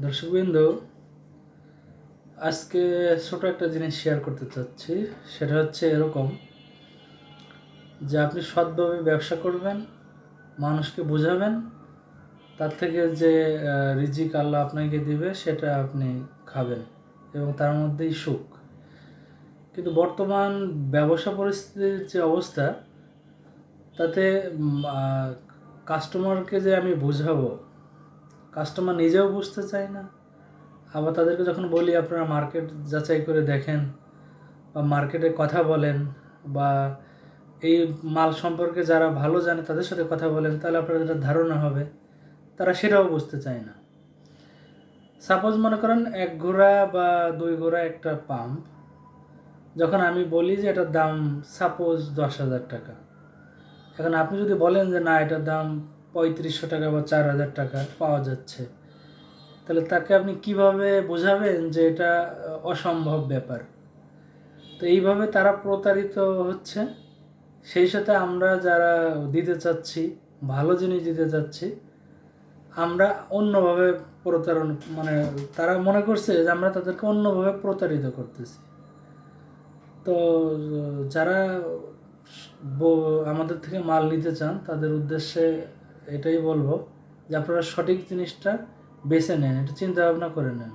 দর্শকবৃন্দ, আজকে ছোট একটা জিনিস শেয়ার করতে চাচ্ছি। সেটা হচ্ছে এরকম যে আপনি সৎভাবে ব্যবসা করবেন, মানুষকে বোঝাবেন, তার থেকে যে রিজিক আল্লাহ আপনাকে দিবে সেটা আপনি খাবেন এবং তার মধ্যেই সুখ। কিন্তু বর্তমান ব্যবসা পরিস্থিতির যে অবস্থা, তাতে কাস্টমারকে যে আমি বোঝাবো কাস্টমার নিজেও বুঝতে চায় না। আবার তাদেরকে যখন বলি, আপনারা মার্কেট যাচাই করে দেখেন বা মার্কেটে কথা বলেন বা এই মাল সম্পর্কে যারা ভালো জানে তাদের সাথে কথা বলেন, তাহলে আপনাদের ধারণা হবে, তারা সেটাও বুঝতে চায় না। সাপোজ মনে করেন এক ঘোড়া বা দুই ঘোড়া একটা পাম্প যখন আমি বলি যে এটার দাম সাপোজ দশ হাজার টাকা। এখন আপনি যদি বলেন যে, না, এটার দাম পঁয়ত্রিশশো টাকা বা চার হাজার টাকা পাওয়া যাচ্ছে। তাহলে তাকে আপনি কীভাবে বোঝাবেন যে এটা অসম্ভব ব্যাপার? তো এইভাবে তারা প্রতারিত হচ্ছে। সেই সাথে আমরা যারা দিতে চাচ্ছি, ভালো জিনিস দিতে চাচ্ছি, আমরা অন্যভাবে প্রতারণ মানে তারা মনে করছে যে আমরা তাদেরকে অন্যভাবে প্রতারিত করতেছি। তো, যারা আমাদের থেকে মাল নিতে চান, তাদের উদ্দেশ্যে এটাই বলব যে আপনারা সঠিক জিনিসটা বেছে নেন এটা চিন্তা ভাবনা করে নেন।